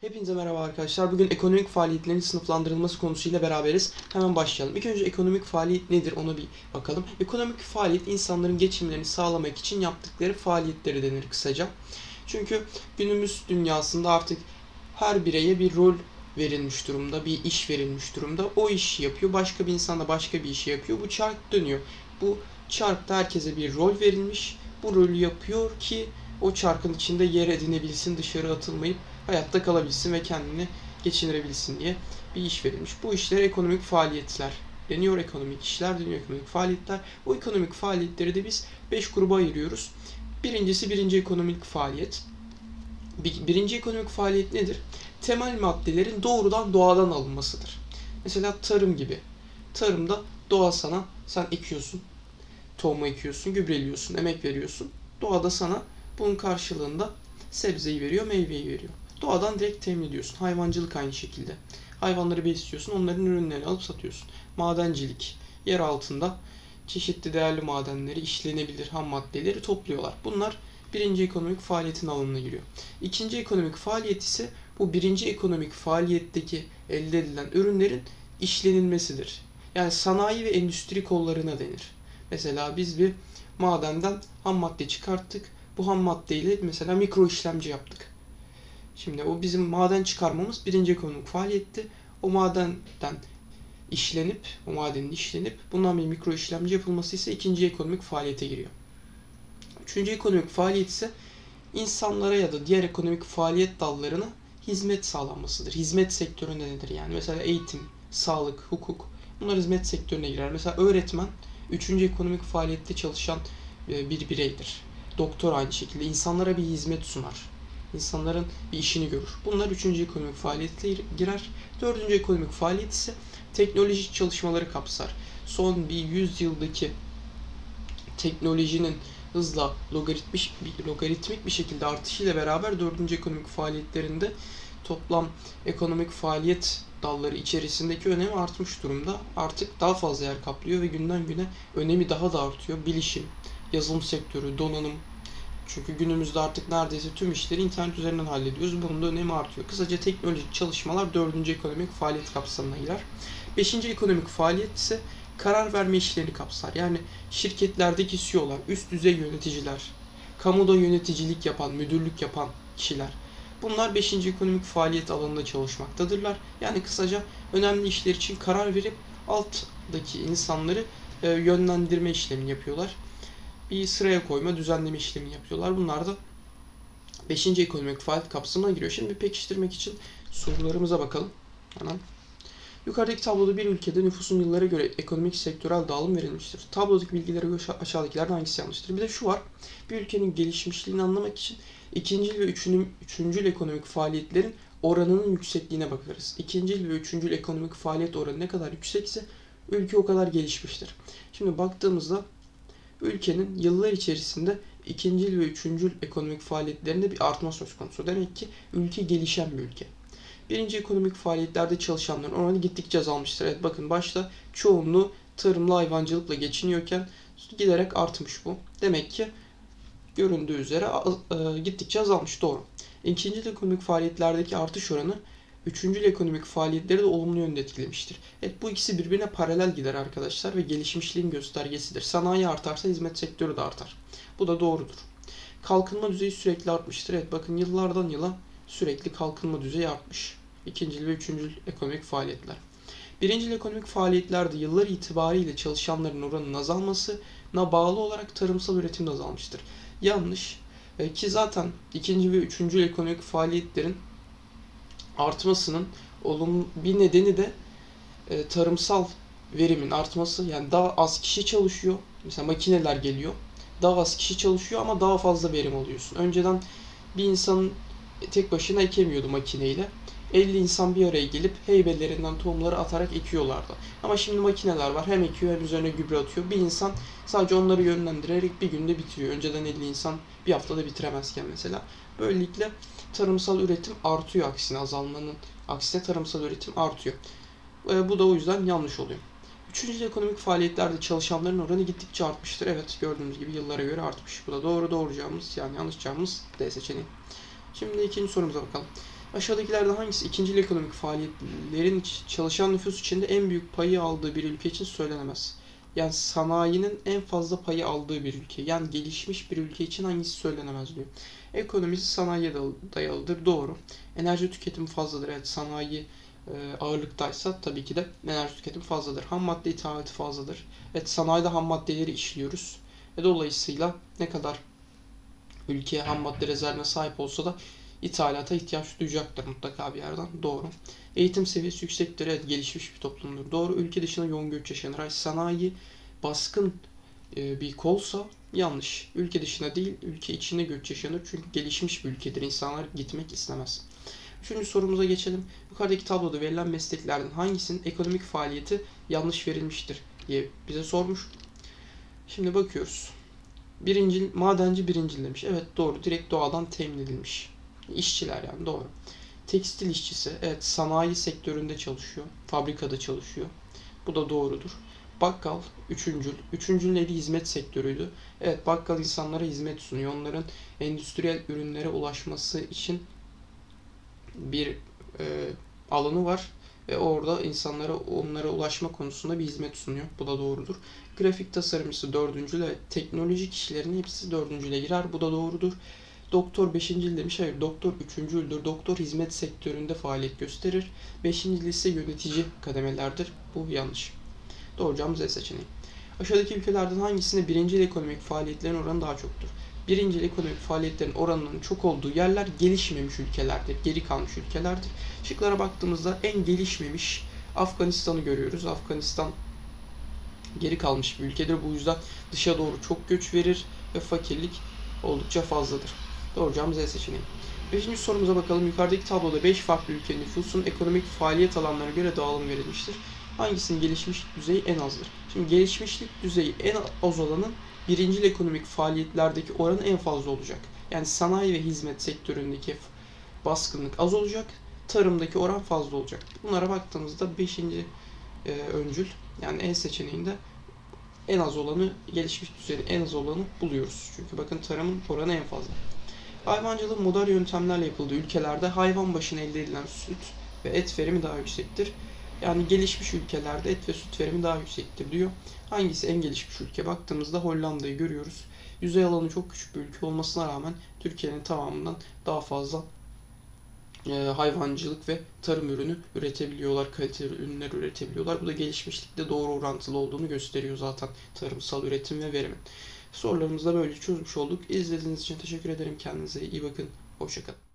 Hepinize merhaba arkadaşlar. Bugün ekonomik faaliyetlerin sınıflandırılması konusuyla beraberiz. Hemen başlayalım. İlk önce ekonomik faaliyet nedir ona bir bakalım. Ekonomik faaliyet insanların geçimlerini sağlamak için yaptıkları faaliyetleri denir kısaca. Çünkü günümüz dünyasında artık her bireye bir rol verilmiş durumda, bir iş verilmiş durumda. O işi yapıyor, başka bir insan da başka bir işi yapıyor. Bu çark dönüyor. Bu çarkta herkese bir rol verilmiş. Bu rolü yapıyor ki o çarkın içinde yer edinebilsin, dışarı atılmayıp hayatta kalabilsin ve kendini geçindirebilsin diye bir iş verilmiş. Bu işlere ekonomik faaliyetler deniyor. Ekonomik işler deniyor. Ekonomik faaliyetler. Bu ekonomik faaliyetleri de biz 5 gruba ayırıyoruz. Birincisi birinci ekonomik faaliyet. Bir- Birinci ekonomik faaliyet nedir? Temel maddelerin doğrudan doğadan alınmasıdır. Mesela tarım gibi. Tarımda doğa sana, sen ekiyorsun, tohumu ekiyorsun, gübreliyorsun, emek veriyorsun. Doğada sana bunun karşılığında sebzeyi veriyor, meyveyi veriyor. Doğadan direkt temin ediyorsun. Hayvancılık aynı şekilde. Hayvanları besliyorsun, onların ürünlerini alıp satıyorsun. Madencilik, yer altında çeşitli değerli madenleri, işlenebilir ham maddeleri topluyorlar. Bunlar birinci ekonomik faaliyetin alanına giriyor. İkinci ekonomik faaliyet ise bu birinci ekonomik faaliyetteki elde edilen ürünlerin işlenilmesidir. Yani sanayi ve endüstri kollarına denir. Mesela biz bir madenden ham madde çıkarttık. Bu ham maddeyle mesela mikro işlemci yaptık. Şimdi o bizim maden çıkarmamız birinci ekonomik faaliyetti. O madenden işlenip, o madenin işlenip bundan bir mikro işlemci yapılması ise ikinci ekonomik faaliyete giriyor. Üçüncü ekonomik faaliyet ise insanlara ya da diğer ekonomik faaliyet dallarına hizmet sağlanmasıdır. Hizmet sektöründe nedir yani? Mesela eğitim, sağlık, hukuk bunlar hizmet sektörüne girer. Mesela öğretmen üçüncü ekonomik faaliyette çalışan e, bir bireydir. Doktor aynı şekilde insanlara bir hizmet sunar. İnsanların bir işini görür. Bunlar üçüncü ekonomik faaliyete girer. Dördüncü ekonomik faaliyet ise teknolojik çalışmaları kapsar. Son bir 100 yıldaki teknolojinin hızla logaritmik logaritmik bir şekilde artışıyla beraber dördüncü ekonomik faaliyetlerinde toplam ekonomik faaliyet dalları içerisindeki önemi artmış durumda. Artık daha fazla yer kaplıyor ve günden güne önemi daha da artıyor. Bilişim, yazılım sektörü, donanım. Çünkü günümüzde artık neredeyse tüm işleri internet üzerinden hallediyoruz. Bunun da önemi artıyor. Kısaca teknolojik çalışmalar dördüncü ekonomik faaliyet kapsamına girer. Beşinci ekonomik faaliyet ise karar verme işlerini kapsar. Yani şirketlerdeki CEO'lar, üst düzey yöneticiler, kamuda yöneticilik yapan, müdürlük yapan kişiler. Bunlar 5. ekonomik faaliyet alanında çalışmaktadırlar. Yani kısaca önemli işler için karar verip alttaki insanları e, yönlendirme işlemini yapıyorlar. Bir sıraya koyma, düzenleme işlemini yapıyorlar. Bunlar da 5. ekonomik faaliyet kapsamına giriyor. Şimdi pekiştirmek için sorularımıza bakalım. Hemen. Yukarıdaki tabloda bir ülkede nüfusun yıllara göre ekonomik sektörel dağılım verilmiştir. Tablodaki bilgilere göre aşağıdakilerden hangisi yanlıştır? Bir de şu var. Bir ülkenin gelişmişliğini anlamak için ikinci ve üçüncü, üçüncül ekonomik faaliyetlerin oranının yüksekliğine bakarız. İkinci ve üçüncül ekonomik faaliyet oranı ne kadar yüksekse ülke o kadar gelişmiştir. Şimdi baktığımızda ülkenin yıllar içerisinde ikinci ve üçüncül ekonomik faaliyetlerinde bir artma söz konusu. Demek ki ülke gelişen bir ülke. Birinci ekonomik faaliyetlerde çalışanların oranı gittikçe azalmıştır. Evet bakın başta çoğunluğu tarımla hayvancılıkla geçiniyorken giderek artmış bu. Demek ki göründüğü üzere e, gittikçe azalmış doğru. İkinci ekonomik faaliyetlerdeki artış oranı üçüncü ekonomik faaliyetleri de olumlu yönde etkilemiştir. Evet bu ikisi birbirine paralel gider arkadaşlar ve gelişmişliğin göstergesidir. Sanayi artarsa hizmet sektörü de artar. Bu da doğrudur. Kalkınma düzeyi sürekli artmıştır. Evet bakın yıllardan yıla sürekli kalkınma düzeyi artmış. İkincil ve üçüncül ekonomik faaliyetler. Birincil ekonomik faaliyetlerde yıllar itibariyle çalışanların oranının azalmasına bağlı olarak tarımsal üretim de azalmıştır. Yanlış. E, ki zaten ikinci ve üçüncü ekonomik faaliyetlerin artmasının olumlu bir nedeni de e, tarımsal verimin artması. Yani daha az kişi çalışıyor. Mesela makineler geliyor. Daha az kişi çalışıyor ama daha fazla verim alıyorsun. Önceden bir insanın tek başına ekemiyordu makineyle. 50 insan bir araya gelip heybelerinden tohumları atarak ekiyorlardı. Ama şimdi makineler var. Hem ekiyor hem üzerine gübre atıyor. Bir insan sadece onları yönlendirerek bir günde bitiriyor. Önceden 50 insan bir haftada bitiremezken mesela. Böylelikle tarımsal üretim artıyor aksine azalmanın aksine tarımsal üretim artıyor. E, bu da o yüzden yanlış oluyor. Üçüncü ekonomik faaliyetlerde çalışanların oranı gittikçe artmıştır. Evet gördüğünüz gibi yıllara göre artmış. Bu da doğru doğru yani yanlış D seçeneği. Şimdi ikinci sorumuza bakalım. Aşağıdakilerden hangisi ikinci ekonomik faaliyetlerin çalışan nüfus içinde en büyük payı aldığı bir ülke için söylenemez? Yani sanayinin en fazla payı aldığı bir ülke. Yani gelişmiş bir ülke için hangisi söylenemez diyor. Ekonomisi sanayiye dayalıdır. Doğru. Enerji tüketimi fazladır. Evet sanayi e, ağırlıktaysa tabii ki de enerji tüketimi fazladır. Ham madde ithalatı fazladır. Evet sanayide ham maddeleri işliyoruz. E, dolayısıyla ne kadar ülke ham madde rezervine sahip olsa da ithalata ihtiyaç duyacaktır mutlaka bir yerden. Doğru. Eğitim seviyesi yüksektir. Evet gelişmiş bir toplumdur. Doğru. Ülke dışına yoğun göç yaşanır. Sanayi baskın e, bir kolsa yanlış. Ülke dışına değil, ülke içine göç yaşanır. Çünkü gelişmiş bir ülkedir. İnsanlar gitmek istemez. Üçüncü sorumuza geçelim. Yukarıdaki tabloda verilen mesleklerden hangisinin ekonomik faaliyeti yanlış verilmiştir diye bize sormuş. Şimdi bakıyoruz. Birincil, madenci birincil demiş. Evet doğru. Direkt doğadan temin edilmiş. İşçiler yani doğru. Tekstil işçisi. Evet sanayi sektöründe çalışıyor. Fabrikada çalışıyor. Bu da doğrudur. Bakkal üçüncül. Üçüncül neydi? Hizmet sektörüydü. Evet bakkal insanlara hizmet sunuyor. Onların endüstriyel ürünlere ulaşması için bir e, alanı var ve orada insanlara onlara ulaşma konusunda bir hizmet sunuyor. Bu da doğrudur. Grafik tasarımcısı dördüncül ve teknoloji kişilerin hepsi dördüncüle girer. Bu da doğrudur. Doktor beşincil demiş. Hayır doktor üçüncüldür. Doktor hizmet sektöründe faaliyet gösterir. Beşincil ise yönetici kademelerdir. Bu yanlış. Doğru cevabım Z seçeneği. Aşağıdaki ülkelerden hangisinde birincil ekonomik faaliyetlerin oranı daha çoktur? Birincil ekonomik faaliyetlerin oranının çok olduğu yerler gelişmemiş ülkelerdir, geri kalmış ülkelerdir. Şıklara baktığımızda en gelişmemiş Afganistan'ı görüyoruz. Afganistan geri kalmış bir ülkedir. Bu yüzden dışa doğru çok göç verir ve fakirlik oldukça fazladır. Doğru cevabım Z seçeneği. Beşinci sorumuza bakalım. Yukarıdaki tabloda 5 farklı ülkenin nüfusun ekonomik faaliyet alanlarına göre dağılım verilmiştir. Hangisinin gelişmişlik düzeyi en azdır? Şimdi gelişmişlik düzeyi en az olanın birincil ekonomik faaliyetlerdeki oranı en fazla olacak. Yani sanayi ve hizmet sektöründeki baskınlık az olacak, tarımdaki oran fazla olacak. Bunlara baktığımızda 5. E, öncül yani en seçeneğinde en az olanı, gelişmiş düzeyin en az olanı buluyoruz. Çünkü bakın tarımın oranı en fazla. Hayvancılığın modern yöntemlerle yapıldığı ülkelerde hayvan başına elde edilen süt ve et verimi daha yüksektir. Yani gelişmiş ülkelerde et ve süt verimi daha yüksektir diyor. Hangisi en gelişmiş ülke? Baktığımızda Hollanda'yı görüyoruz. Yüzey alanı çok küçük bir ülke olmasına rağmen Türkiye'nin tamamından daha fazla e, hayvancılık ve tarım ürünü üretebiliyorlar, kaliteli ürünler üretebiliyorlar. Bu da gelişmişlikle doğru orantılı olduğunu gösteriyor zaten tarımsal üretim ve verimin. Sorularımızı da böyle çözmüş olduk. İzlediğiniz için teşekkür ederim. Kendinize iyi bakın. Hoşçakalın.